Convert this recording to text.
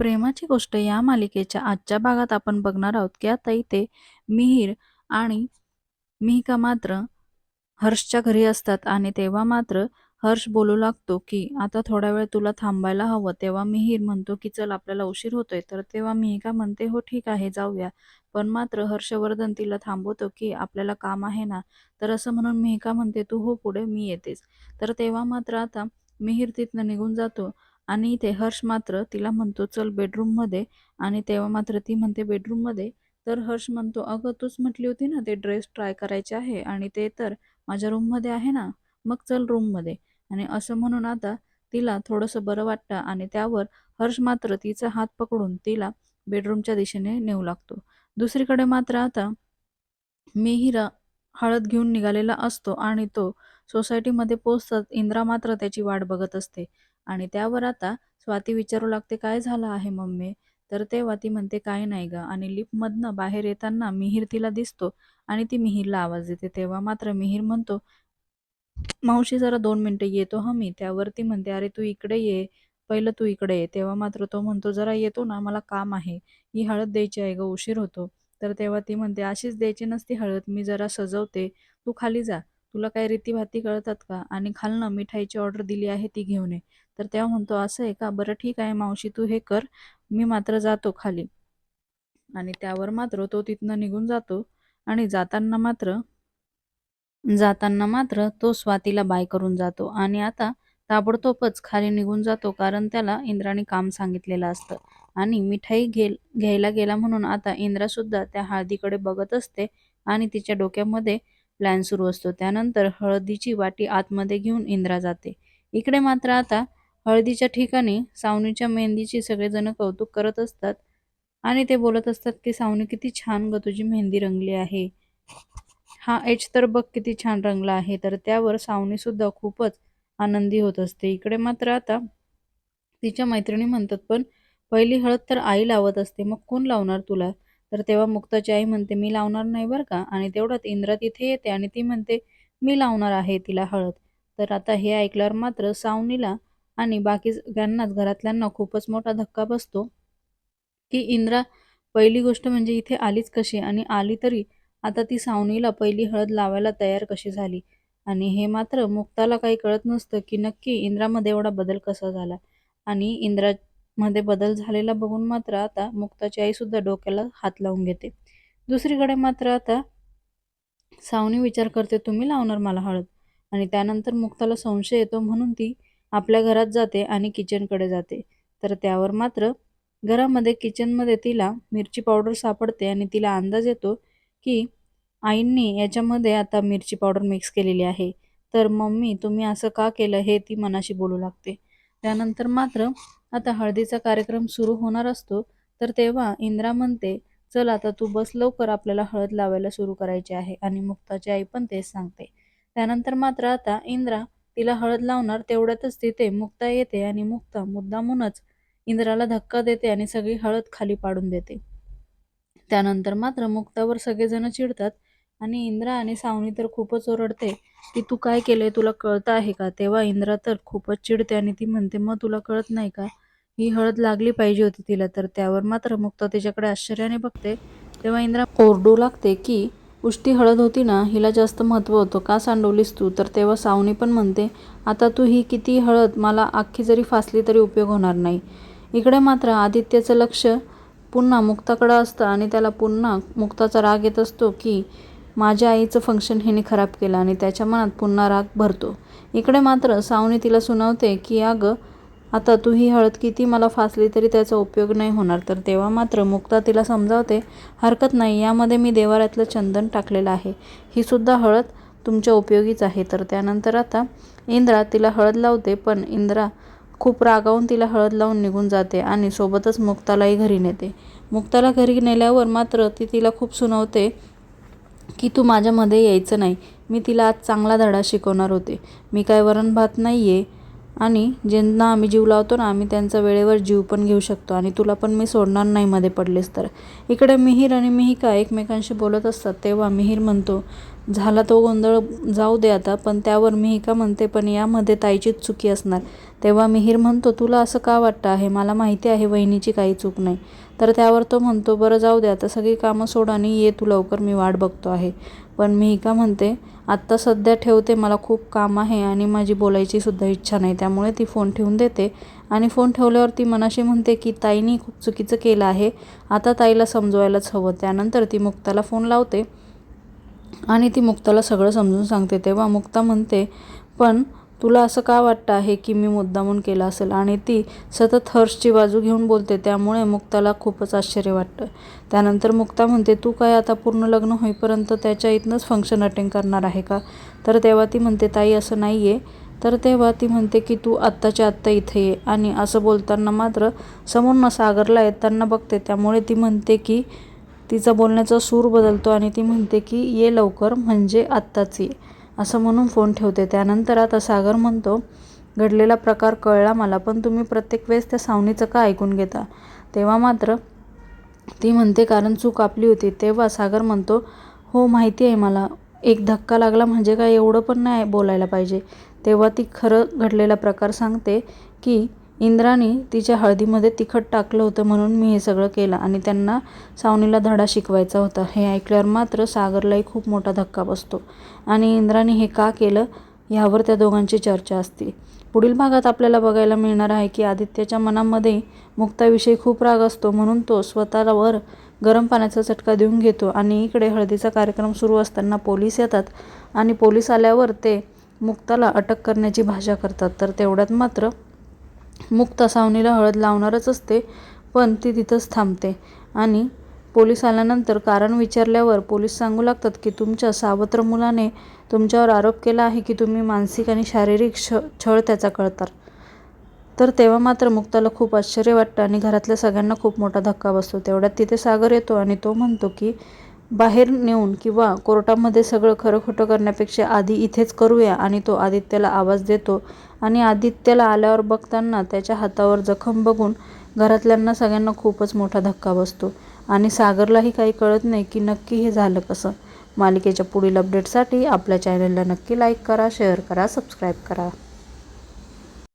प्रेमाची गोष्ट या मालिकेच्या आजच्या भागात आपण बघणार आहोत की आता इथे मिहीर आणि मिहिका मात्र हर्षच्या घरी असतात आणि तेव्हा मात्र हर्ष बोलू लागतो की आता थोडा वेळ तुला थांबायला हवं. तेव्हा मिहीर म्हणतो की चल आपल्याला उशीर होतोय. तर तेव्हा मिहिका म्हणते हो ठीक आहे जाऊया. पण मात्र हर्षवर्धन तिला थांबवतो की आपल्याला काम आहे ना. तर असं म्हणून मिहिका म्हणते तू हो पुढे मी येतेच. तर तेव्हा मात्र आता मिहीर तिथनं निघून जातो. आणि इथे हर्ष मात्र तिला म्हणतो चल बेडरूममध्ये आणि तेव्हा मात्र ती म्हणते बेडरूममध्ये तर हर्ष म्हणतो अगं तूच म्हटली होती ना ते ड्रेस ट्राय करायचे आहे आणि ते तर माझ्या रूममध्ये आहे ना मग चल रूममध्ये आणि असं म्हणून आता तिला थोडंसं बरं वाटतं आणि त्यावर हर्ष मात्र तिचा हात पकडून तिला बेडरूमच्या दिशेने नेऊ लागतो. दुसरीकडे मात्र आता मिहिरा हळद घेऊन निघालेला असतो आणि तो सोसायटीमध्ये पोचतात इंद्रा मात्र त्याची वाट बघत असते. आणि त्यावर आता स्वाती विचारू लागते काय झालं आहे मम्मी? तर तेव्हा ती म्हणते काय नाही ग. आणि लिफ्टमधनं बाहेर येताना मिहीर तिला दिसतो आणि ती मिहीरला आवाज देते. तेव्हा मात्र मिहीर म्हणतो मावशी जरा दोन मिनटं येतो हा मी. त्यावरती म्हणते अरे तू इकडे ये पहिलं तू इकडे ये. तेव्हा मात्र तो म्हणतो जरा येतो ना मला काम आहे ही हळद द्यायची आहे ग उशीर होतो. तर तेव्हा ती म्हणते अशीच द्यायची नसती हळद मी जरा सजवते तू खाली जा. तुला काय रीतीभाती कळतात का? आणि खालनं मिठाईची ऑर्डर दिली आहे ती घेऊन ये. तर तेव्हा म्हणतो असं आहे का? बरं ठीक आहे मावशी तू हे कर. मी मात्र जातो खाली. आणि त्यावर मात्र तो तिथनं निघून जातो. आणि जाताना मात्र जाताना मात्र तो स्वातीला बाय करून जातो. आणि आता ताबडतोबच खाली निघून जातो कारण त्याला इंद्राने काम सांगितलेलं असतं. आणि मिठाई घे घ्यायला गेला म्हणून आता इंद्रा सुद्धा त्या हळदीकडे बघत असते. आणि तिच्या डोक्यामध्ये प्लॅन सुरू असतो. त्यानंतर हळदीची वाटी आतमध्ये घेऊन इंद्रा जाते. इकडे मात्र आता हळदीच्या ठिकाणी सावनीच्या मेहंदीची सगळेजण कौतुक करत असतात आणि ते बोलत असतात की सावनी किती छान ग तुझी मेहंदी रंगली आहे. हा एच तर बघ किती छान रंगला आहे. तर त्यावर सावनी सुद्धा खूपच आनंदी होत असते. इकडे मात्र आता तिच्या मैत्रिणी म्हणतात पण पहिली हळद तर आई लावत असते. मग कोण लावणार तुला? तर तेव्हा मुक्ताची आई म्हणते मी लावणार नाही बरं का? आणि तेवढ्यात इंद्रा तिथे येते आणि ती म्हणते मी लावणार आहे तिला हळद. तर आता हे ऐकल्यावर मात्र सावनीला आणि बाकी सगळ्यांनाच घरातल्यांना खूपच मोठा धक्का बसतो की इंद्रा पहिली गोष्ट म्हणजे इथे आलीच कशी? आणि आली तरी आता ती सावनीला पहिली हळद लावायला तयार कशी झाली? आणि हे मात्र मुक्ताला काही कळत नसतं की नक्की इंद्रामध्ये एवढा बदल कसा झाला? आणि इंद्रा मध्ये बदल झालेला बघून मात्र आता मुक्ताची आई सुद्धा डोक्याला हात लावून घेते. दुसरीकडे मात्र आता सावनी विचार करते तुम्ही लावणार मला हळद? आणि त्यानंतर मुक्ताला संशय येतो म्हणून ती आपल्या घरात जाते आणि किचनकडे जाते. तर त्यावर मात्र घरामध्ये किचनमध्ये तिला मिरची पावडर सापडते आणि तिला अंदाज येतो की आईंनी याच्यामध्ये आता मिरची पावडर मिक्स केलेली आहे. तर मम्मी तुम्ही असं का केलं? हे ती मनाशी बोलू लागते. त्यानंतर मात्र आता हळदीचा कार्यक्रम सुरू होणार असतो तर तेव्हा इंद्रा म्हणते चल आता तू बस लवकर आपल्याला हळद लावायला सुरू करायची आहे. आणि मुक्ताची आई पण तेच सांगते. त्यानंतर मात्र आता इंद्रा तिला हळद लावणार तेवढ्यातच तिथे मुक्ता येते आणि मुक्ता मुद्दामूनच इंद्राला धक्का देते आणि सगळी हळद खाली पाडून देते. त्यानंतर मात्र मुक्तावर सगळेजण चिडतात आणि इंद्रा आणि सावनी तर खूपच ओरडते की तू काय केलंय? तुला कळतं आहे का? तेव्हा इंद्रा तर खूपच चिडते आणि ती म्हणते मग तुला कळत नाही का? ही हळद लागली पाहिजे होती तिला तर त्यावर मात्र मुक्ता तिच्याकडे आश्चर्याने बघते. तेव्हा इंद्रा कोरडू लागते की उष्टी हळद होती ना हिला जास्त महत्त्व होतं का सांडवलीस तू? तर तेव्हा सावनी पण म्हणते आता तू ही किती हळद मला अख्खी जरी फासली तरी उपयोग होणार नाही. इकडे मात्र आदित्यचं लक्ष पुन्हा मुक्ताकडं असतं आणि त्याला पुन्हा मुक्ताचा राग येत असतो की माझ्या आईचं फंक्शन हिने खराब केलं आणि त्याच्या मनात पुन्हा राग भरतो. इकडे मात्र सावनी तिला सुनावते की अगं आता तू ही हळद किती मला फासली तरी त्याचा उपयोग नाही होणार. तर तेव्हा मात्र मुक्ता तिला समजावते हरकत नाही यामध्ये मी देवाऱ्यातलं चंदन टाकलेलं आहे. ही सुद्धा हळद तुमच्या उपयोगीच आहे. तर त्यानंतर आता इंद्रा तिला हळद लावते पण इंद्रा खूप रागावून तिला हळद लावून निघून जाते आणि सोबतच मुक्तालाही घरी नेते. मुक्ताला घरी नेल्यावर मात्र ती तिला खूप सुनावते की तू माझ्यामध्ये यायचं नाही. मी तिला आज चांगला धडा शिकवणार होते. मी काय वरण भात नाही आहे आणि ज्यांना आम्ही जीव लावतो ना आम्ही त्यांचा वेळेवर जीव पण घेऊ शकतो आणि तुला पण मी सोडणार नाही मध्ये पडलेस तर. इकडे मिहीर आणि मिहिका एकमेकांशी बोलत असतात तेव्हा मिहीर म्हणतो झाला तो गोंधळ जाऊ दे आता पण त्यावर मिहिका म्हणते पण यामध्ये ताईचीच चुकी असणार. तेव्हा मिहीर म्हणतो तुला असं का वाटतं आहे? मला माहिती आहे वहिनीची काही चूक नाही. तर त्यावर तो म्हणतो बरं जाऊ दे आता सगळी कामं सोड आणि ये तू लवकर मी वाट बघतो आहे. पण मी का म्हणते आत्ता सध्या ठेवते मला खूप काम आहे आणि माझी बोलायची सुद्धा इच्छा नाही. त्यामुळे ती फोन ठेवून देते आणि फोन ठेवल्यावर ती मनाशी म्हणते की ताईनी खूप चुकीचं केलं आहे आता ताईला समजवायलाच हवं. त्यानंतर ती मुक्ताला फोन लावते आणि ती मुक्ताला सगळं समजून सांगते. तेव्हा मुक्ता म्हणते पण तुला असं का वाटतं आहे की मी मुद्दामून केलं असेल? आणि ती सतत हर्षची बाजू घेऊन बोलते त्यामुळे मुक्ताला खूपच आश्चर्य वाटतं. त्यानंतर मुक्ता म्हणते तू काय आता पूर्ण लग्न होईपर्यंत त्याच्या इथनंच फंक्शन अटेंड करणार आहे का? तर तेव्हा ती म्हणते ताई असं नाही आहे तर तेव्हा ती म्हणते की तू आत्ताच्या आत्ता इथे ये. आणि असं बोलताना मात्र समोरनं सागरला येताना बघते त्यामुळे ती म्हणते की तिचा बोलण्याचा सूर बदलतो आणि ती म्हणते की ये लवकर म्हणजे आत्ताच ये. असं म्हणून फोन ठेवते. त्यानंतर आता सागर म्हणतो घडलेला प्रकार कळला मला पण तुम्ही प्रत्येक वेळेस त्या सावनीचं का ऐकून घेता? तेव्हा मात्र ती म्हणते कारण चूक आपली होती. तेव्हा सागर म्हणतो हो माहिती आहे मला. एक धक्का लागला म्हणजे काय एवढं पण नाही बोलायला पाहिजे. तेव्हा ती खरं घडलेला प्रकार सांगते की इंद्राणी तिच्या हळदीमध्ये तिखट टाकलं होतं म्हणून मी हे सगळं केलं आणि त्यांना सावनीला धडा शिकवायचा होता. हे ऐकल्यावर मात्र सागरलाही खूप मोठा धक्का बसतो. आणि इंद्राणी हे का केलं ह्यावर त्या दोघांची चर्चा असते. पुढील भागात आपल्याला बघायला मिळणार आहे की आदित्यच्या मनामध्ये मुक्ताविषयी खूप राग असतो म्हणून तो स्वतःवर गरम पाण्याचा चटका देऊन घेतो आणि इकडे हळदीचा कार्यक्रम सुरू असताना पोलीस येतात आणि पोलीस आल्यावर ते मुक्ताला अटक करण्याची भाषा करतात. तर तेवढ्यात मात्र मुक्ता सावनीला हळद लावणारच असते पण ती तिथंच थांबते. आणि पोलीस आल्यानंतर कारण विचारल्यावर पोलीस सांगू लागतात की तुमच्या सावत्र मुलाने तुमच्यावर आरोप केला आहे की तुम्ही मानसिक आणि शारीरिक छ छळ त्याचा कळतात तर तेव्हा मात्र मुक्ताला खूप आश्चर्य वाटतं आणि घरातल्या सगळ्यांना खूप मोठा धक्का बसतो. तेवढ्यात तिथे सागर येतो आणि तो म्हणतो की बाहेर नेऊन किंवा कोर्टामध्ये सगळं खरं खोटं करण्यापेक्षा आधी इथेच करूया आणि तो आदित्यला आवाज देतो. आणि आदित्यला आल्यावर बघताना त्याच्या हातावर जखम बघून घरातल्यांना सगळ्यांना खूपच मोठा धक्का बसतो. आणि सागरलाही काही कळत नाही की नक्की हे झालं कसं. मालिकेच्या पुढील अपडेटसाठी आपल्या चॅनलला नक्की लाईक करा शेअर करा सबस्क्राईब करा.